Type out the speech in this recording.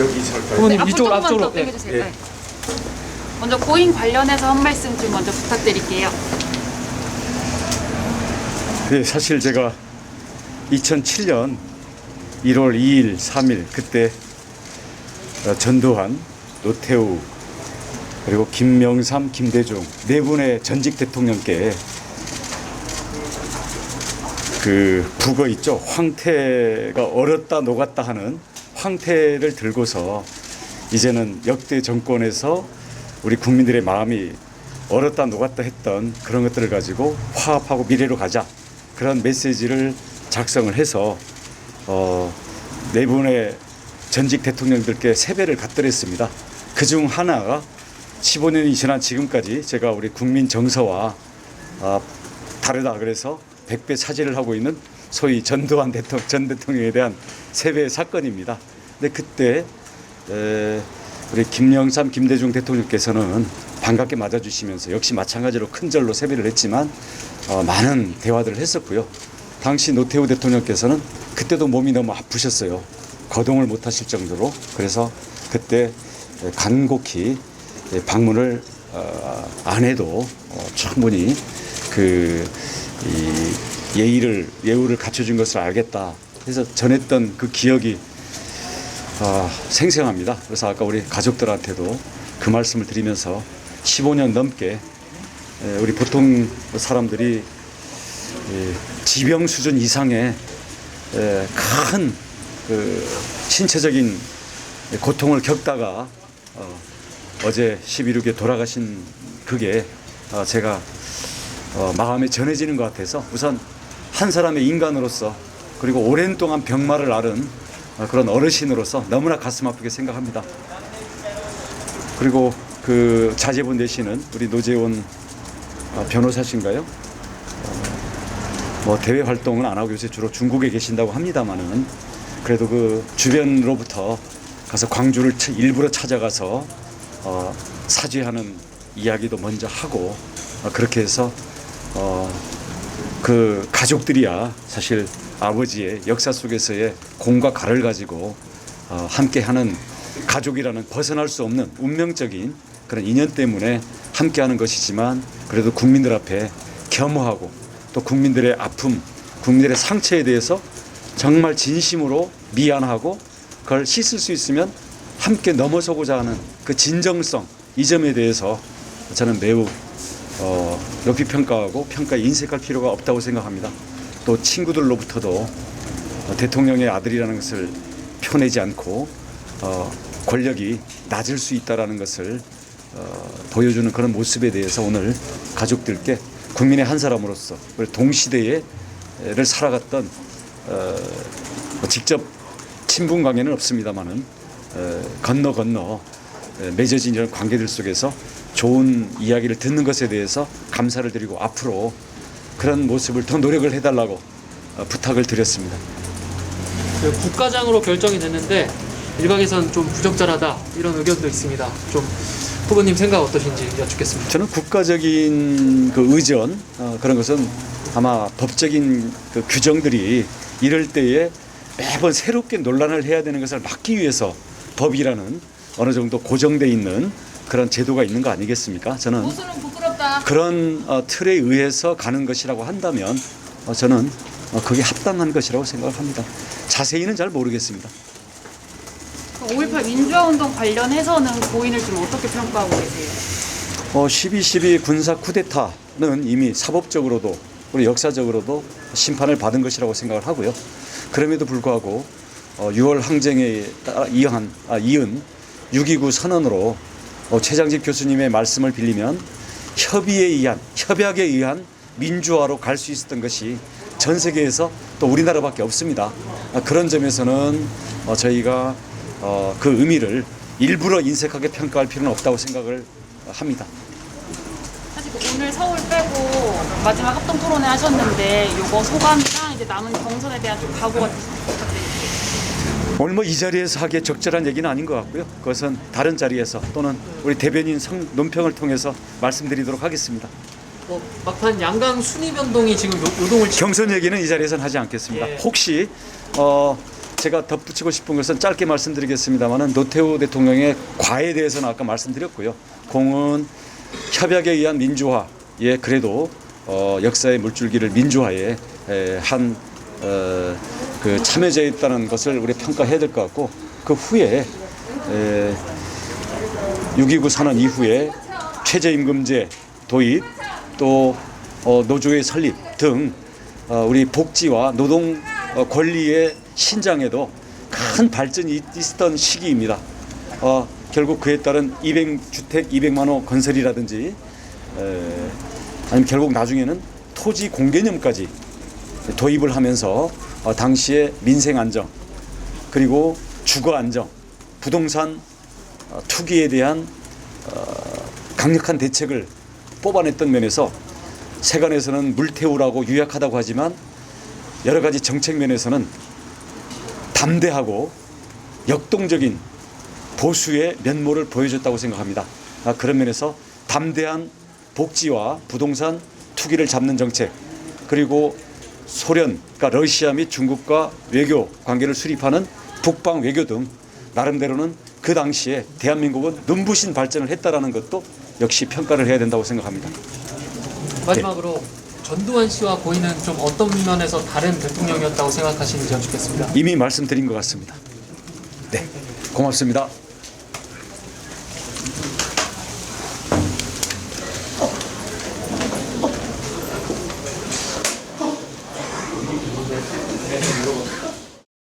여기 설까요? 부모님 앞으로 이쪽으로 조금만 앞쪽으로 더 당겨주세요. 예. 네. 먼저 고인 관련해서 한 말씀 좀 먼저 부탁드릴게요. 네, 사실 제가 2007년 1월 2일, 3일 그때 어, 전두환, 노태우 그리고 김명삼, 김대중 네 분의 전직 대통령께 그 북어 있죠 황태가 얼었다 녹았다 하는 황태를 들고서 이제는 역대 정권에서 우리 국민들의 마음이 얼었다 녹았다 했던 그런 것들을 가지고 화합하고 미래로 가자 그런 메시지를 작성을 해서 어, 네 분의 전직 대통령들께 세배를 갖드렸습니다. 그 중 하나가 15년이 지난 지금까지 제가 우리 국민 정서와 아, 다르다 그래서 백배 차지를 하고 있는 소위 전두환 대통령, 전 대통령에 대한 세배 사건입니다. 근데 그때 에, 우리 김영삼, 김대중 대통령께서는 반갑게 맞아주시면서 역시 마찬가지로 큰 절로 세배를 했지만 어, 많은 대화들을 했었고요. 당시 노태우 대통령께서는 그때도 몸이 너무 아프셨어요. 거동을 못 하실 정도로. 그래서 그때 간곡히 방문을 어, 안 해도 어, 충분히 그 이 예의를 예우를 갖춰준 것을 알겠다. 그래서 전했던 그 기억이 아, 생생합니다. 그래서 아까 우리 가족들한테도 그 말씀을 드리면서 15년 넘게 에, 우리 보통 사람들이 이 지병 수준 이상의 에, 큰그 신체적인 고통을 겪다가 어, 어제 11.6에 돌아가신 그게 어, 제가 어, 마음에 전해지는 것 같아서 우선 한 사람의 인간으로서 그리고 오랜 동안 병마를 앓은 어, 그런 어르신으로서 너무나 가슴 아프게 생각합니다. 그리고 그 자제분 되시는 우리 노재원 어, 변호사신가요? 어, 뭐 대외 활동은 안 하고 요새 주로 중국에 계신다고 합니다만은 그래도 그 주변으로부터 가서 광주를 차- 일부러 찾아가서 어, 사죄하는 이야기도 먼저 하고 어, 그렇게 해서 어, 그 가족들이야 사실 아버지의 역사 속에서의 공과 가를 가지고 어, 함께하는 가족이라는 벗어날 수 없는 운명적인 그런 인연 때문에 함께하는 것이지만 그래도 국민들 앞에 겸허하고 또 국민들의 아픔, 국민들의 상처에 대해서 정말 진심으로 미안하고 그걸 씻을 수 있으면 함께 넘어서고자 하는 그 진정성 이 점에 대해서 저는 매우 어, 높이 평가하고 평가에 인색할 필요가 없다고 생각합니다. 또 친구들로부터도 어, 대통령의 아들이라는 것을 표내지 않고 어, 권력이 낮을 수 있다라는 것을 어, 보여주는 그런 모습에 대해서 오늘 가족들께 국민의 한 사람으로서 그리고 동시대에를 살아갔던 어, 뭐 직접 친분 관계는 없습니다만은 어, 건너 건너 에, 맺어진 이런 관계들 속에서 좋은 이야기를 듣는 것에 대해서 감사를 드리고 앞으로 그런 모습을 더 노력을 해달라고 어, 부탁을 드렸습니다. 그 국가장으로 결정이 됐는데 일각에선 좀 부적절하다 이런 의견도 있습니다. 좀 후보님 생각 어떠신지 여쭙겠습니다. 저는 국가적인 그 의전 어, 그런 것은 아마 법적인 그 규정들이 이럴 때에 매번 새롭게 논란을 해야 되는 것을 막기 위해서 법이라는 어느 정도 고정돼 있는 그런 제도가 있는 거 아니겠습니까? 저는 모습은 부끄럽다. 그런 어, 틀에 의해서 가는 것이라고 한다면 어, 저는 어, 그게 합당한 것이라고 생각합니다. 자세히는 잘 모르겠습니다. 5.18 민주화운동 관련해서는 고인을 좀 어떻게 평가하고 계세요? 어, 12.12 군사 쿠데타는 이미 사법적으로도 그리고 역사적으로도 심판을 받은 것이라고 생각을 하고요. 그럼에도 불구하고 어, 6월 항쟁에 따라 이한, 아, 이은 6.29 선언으로 어, 최장집 교수님의 말씀을 빌리면 협의에 의한 협약에 의한 민주화로 갈 수 있었던 것이 전 세계에서 또 우리나라밖에 없습니다. 아, 그런 점에서는 어, 저희가 어, 그 의미를 일부러 인색하게 평가할 필요는 없다고 생각을 합니다. 사실 그 오늘 서울 빼고 마지막 합동 토론회 하셨는데 요거 소감이랑 이제 남은 경선에 대한 좀 각오가 부탁드립니다. 오늘 뭐 이 자리에서 하기에 적절한 얘기는 아닌 것 같고요. 그것은 다른 자리에서 또는 우리 대변인 성, 논평을 통해서 말씀드리도록 하겠습니다. 어, 막판 양강 순위 변동이 지금 요, 요동을 경선 얘기는 이 자리에서는 하지 않겠습니다. 예. 혹시 어, 제가 덧붙이고 싶은 것은 짧게 말씀드리겠습니다만은 노태우 대통령의 과에 대해서는 아까 말씀드렸고요. 공은 협약에 의한 민주화에 그래도 어, 역사의 물줄기를 민주화에 에, 한 어, 그 참여자였다는 것을 우리 평가해야 될 것 같고 그 후에 에, 6.29 선언 이후에 최저임금제 도입 또 어, 노조의 설립 등 어, 우리 복지와 노동 어, 권리의 신장에도 큰 발전이 있- 있었던 시기입니다. 어, 결국 그에 따른 200 주택 200만 호 건설이라든지 에, 아니면 결국 나중에는 토지 공개념까지 도입을 하면서 어, 당시에 민생 안정 그리고 주거 안정 부동산 어, 투기에 대한 어, 강력한 대책을 뽑아냈던 면에서 세간에서는 물태우라고 유약하다고 하지만 여러 가지 정책 면에서는 담대하고 역동적인 보수의 면모를 보여줬다고 생각합니다. 아, 그런 면에서 담대한 복지와 부동산 투기를 잡는 정책 그리고 소련, 그러니까 러시아 및 중국과 외교 관계를 수립하는 북방 외교 등 나름대로는 그 당시에 대한민국은 눈부신 발전을 했다라는 것도 역시 평가를 해야 된다고 생각합니다. 마지막으로 전두환 씨와 고인은 좀 어떤 면에서 다른 대통령이었다고 생각하시는지 여쭙겠습니다. 이미 말씀드린 것 같습니다. 네, 고맙습니다.